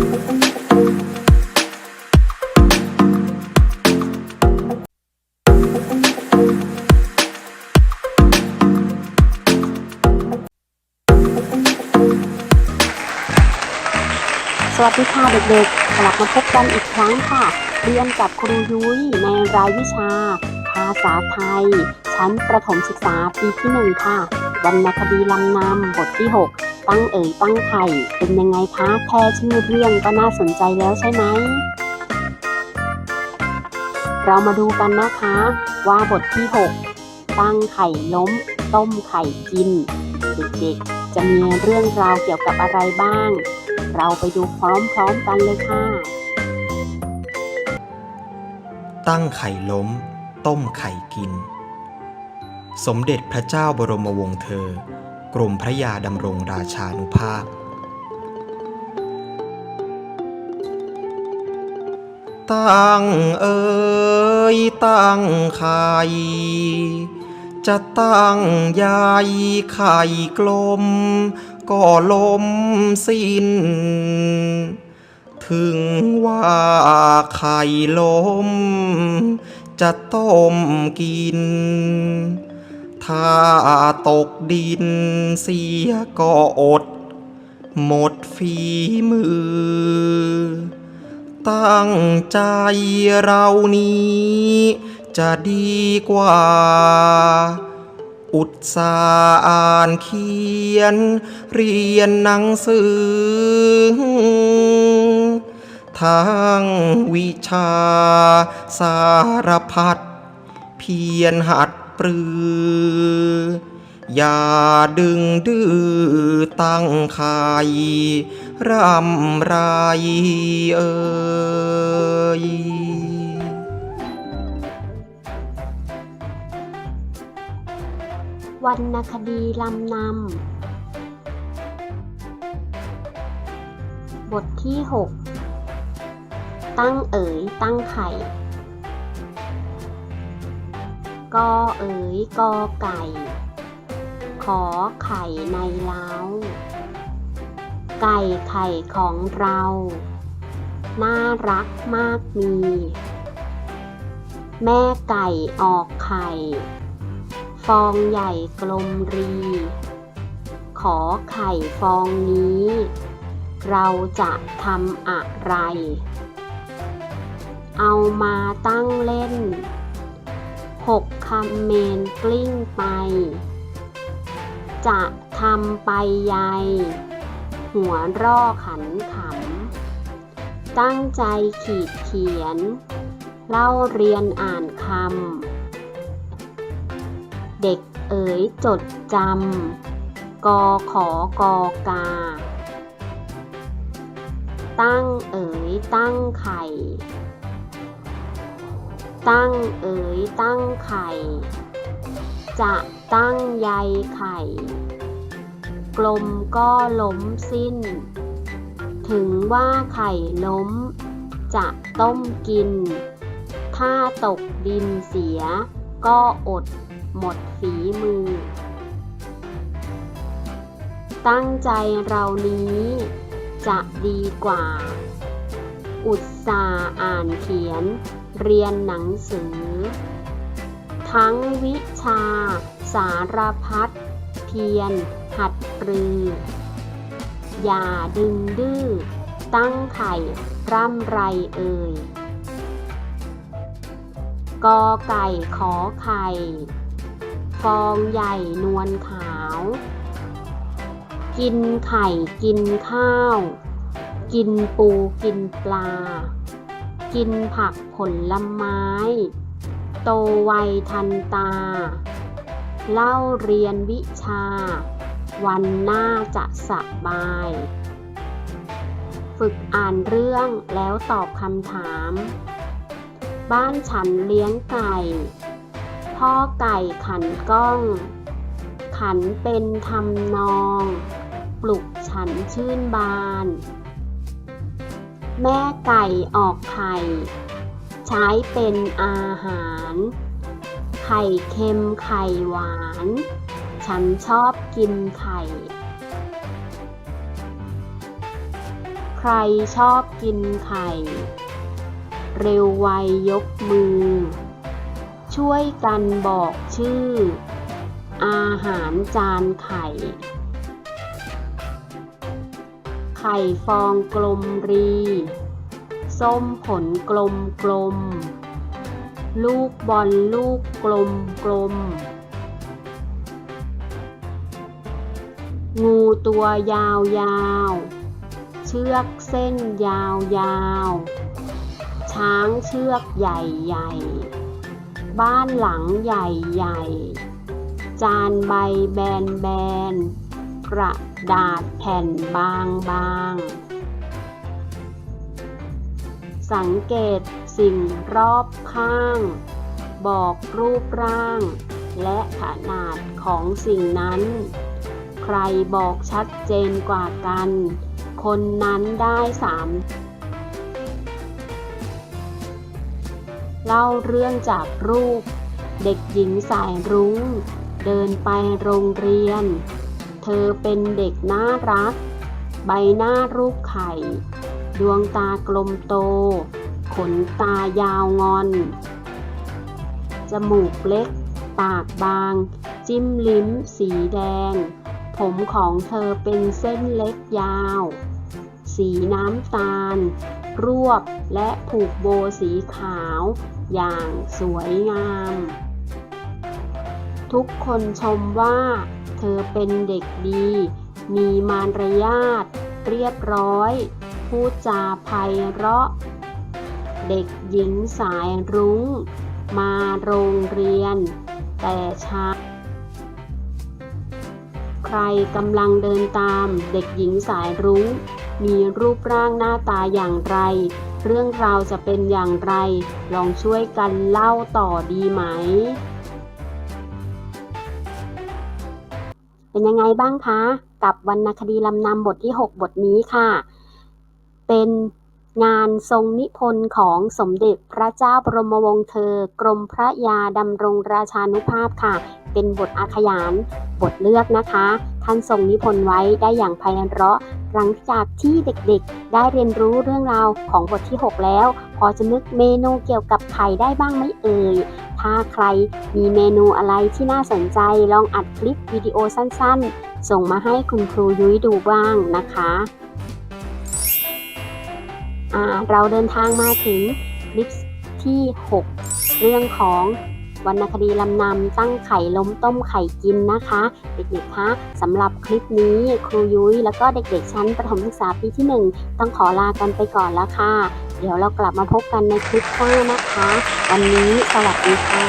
สวัสดีค่ะเด็กๆ กลับมาพบกันอีกครั้งค่ะ เรียนกับครูยุ้ยในรายวิชา ภาษาไทย ชั้นประถมศึกษาปีที่หนึ่งค่ะวรรณคดีลำนำบทที่ 6 ตั้งเอ่ยตั้งไข่เป็นยังไงคะแค่ชื่อเรื่องก็น่าสนใจแล้วใช่ไหม เรามาดูกันนะคะ ว่าบทที่ 6 ตั้งไข่ล้ม ต้มไข่กิน เด็กๆ จะมีเรื่องราวเกี่ยวกับอะไรบ้าง เราไปดูพร้อมๆกันเลยค่ะ ตั้งไข่ล้ม ต้มไข่กิน สมเด็จพระเจ้าบรมวงศ์เธอ กรมพระยาดำรงราชานุภาพ ตั้งเอ่ยตั้งไข่จะตั้งใยไข่กลม ก็ล้มสิ้น ถึงว่าไข่ล้ม จะต้มกิน ถ้าตกดินเสียก็อด หมดฝีมือ ตั้งใจเรานี้ จะดีกว่า อุตสาอ่านเขียน เรียนหนังสือทั้งวิชาสารพัดเพียรหัด ปรือ อย่าดึงดื้อตั้งไข่รำไรเอ่ยวรรณคดีลำนำ บทที่ 6 ตั้งเอ๋ยตั้งไข่ กอเอ๋ยกอไก่ ขอไข่ในเล้า ไก่ไข่ของเรา น่ารักมากมี แม่ไก่ออกไข่ ฟองใหญ่กลมรี ขอไข่ฟองนี้ เราจะทำอะไร เอามาตั้งเล่น หกคำเมนกลิ้งไป จะทำไปใย หัวร่อขันขำ ตั้งใจขีดเขียน เล่าเรียนอ่านคำ เด็กเอ๋ยจดจำ กอขอกอกา ตั้งเอ๋ยตั้งไข่ ตั้งเอ๋ยตั้งไข่ จะตั้งใยไข่ กลมก็ล้มสิ้น ถึงว่าไข่ล้ม จะต้มกิน ถ้าตกดินเสีย ก็อดหมดฝีมือ ตั้งใจเรานี้จะดีกว่า อุตสาอ่านเขียน เรียนหนังสือ ทั้งวิชา สารพัดเพียร หัดปรือ อย่าดึงดื้อ ตั้งไข่ ร่ำไรเอ่ยกอไก่ขอไข่ฟองใหญ่นวลขาว กินไข่กินข้าว กินปูกินปลา กินผักผลไม้ โตไวทันตา เล่าเรียนวิชา วันหน้าจะสบาย ฝึกอ่านเรื่องแล้วตอบคำถาม บ้านฉันเลี้ยงไก่ พ่อไก่ขันก้อง ขันเป็นทำนอง ปลุกฉันชื่นบาน แม่ไก่ออกไข่ ใช้เป็นอาหาร ไข่เค็มไข่หวาน ฉันชอบกินไข่ ใครชอบกินไข่ เร็วไวยกมือ ช่วยกันบอกชื่อ อาหารจานไข่ ไข่ฟองกลมรี ส้มผลกลมกลม ลูกบอลลูกกลมกลม งูตัวยาวยาวเชือกเส้นยาวยาวช้างเชือกใหญ่ใหญ่บ้านหลังใหญ่ใหญ่จานใบแบนแบน กระดาษแผ่นบางๆ สังเกตสิ่งรอบข้าง บอกรูปร่าง และขนาดของสิ่งนั้น ใครบอกชัดเจนกว่ากัน คนนั้นได้สามเล่าเรื่องจากรูป เด็กหญิงสายรุ้ง เดินไปโรงเรียน เธอเป็นเด็กน่ารัก ใบหน้ารูปไข่ ดวงตากลมโต ขนตายาวงอน จมูกเล็ก ปากบาง จิ้มลิ้มสีแดง ผมของเธอเป็นเส้นเล็กยาว สีน้ำตาล รวบและผูกโบสีขาว อย่างสวยงาม ทุกคนชมว่า เธอเป็นเด็กดี มีมารยาท เรียบร้อย พูดจาไพเราะ เด็กหญิงสายรุ้ง มาโรงเรียน แต่ช้า ใครกำลังเดินตามเด็กหญิงสายรุ้ง มีรูปร่างหน้าตาอย่างไร เรื่องราวจะเป็นอย่างไร ลองช่วยกันเล่าต่อดีไหม เป็นยังไงบ้างคะ กับวรรณคดีลำนำบทที่ 6 บทนี้ค่ะ เป็นงานทรงนิพนธ์ของสมเด็จพระเจ้าบรมวงศ์เธอ กรมพระยาดำรงราชานุภาพค่ะ เป็นบทอาขยานบทเลือกนะคะ ท่านทรงนิพนธ์ไว้ได้อย่างไพเราะ หลังจากที่เด็กๆ ได้เรียนรู้เรื่องราวของบทที่ 6 แล้ว พอจะนึกเมนูเกี่ยวกับไข่ได้บ้างไหมเอ่ย ถ้าใครมีเมนูอะไรที่น่าสนใจลองอัดคลิปวิดีโอสั้นๆ ส่งมาให้คุณครูยุ้ยดูบ้างนะคะเราเดินทางมาถึงคลิปที่ 6 เรื่องของ วรรณคดีลำนำตั้งไข่ล้มต้มไข่กินนะคะ เด็กๆคะสำหรับคลิปนี้ครูยุ้ยแล้วก็เด็กๆชั้นประถมศึกษาปีที่ 1 ต้องขอลากันไปก่อนแล้วค่ะ เดี๋ยวเรากลับมาพบกันในคลิปหน้านะคะ วันนี้สวัสดีค่ะ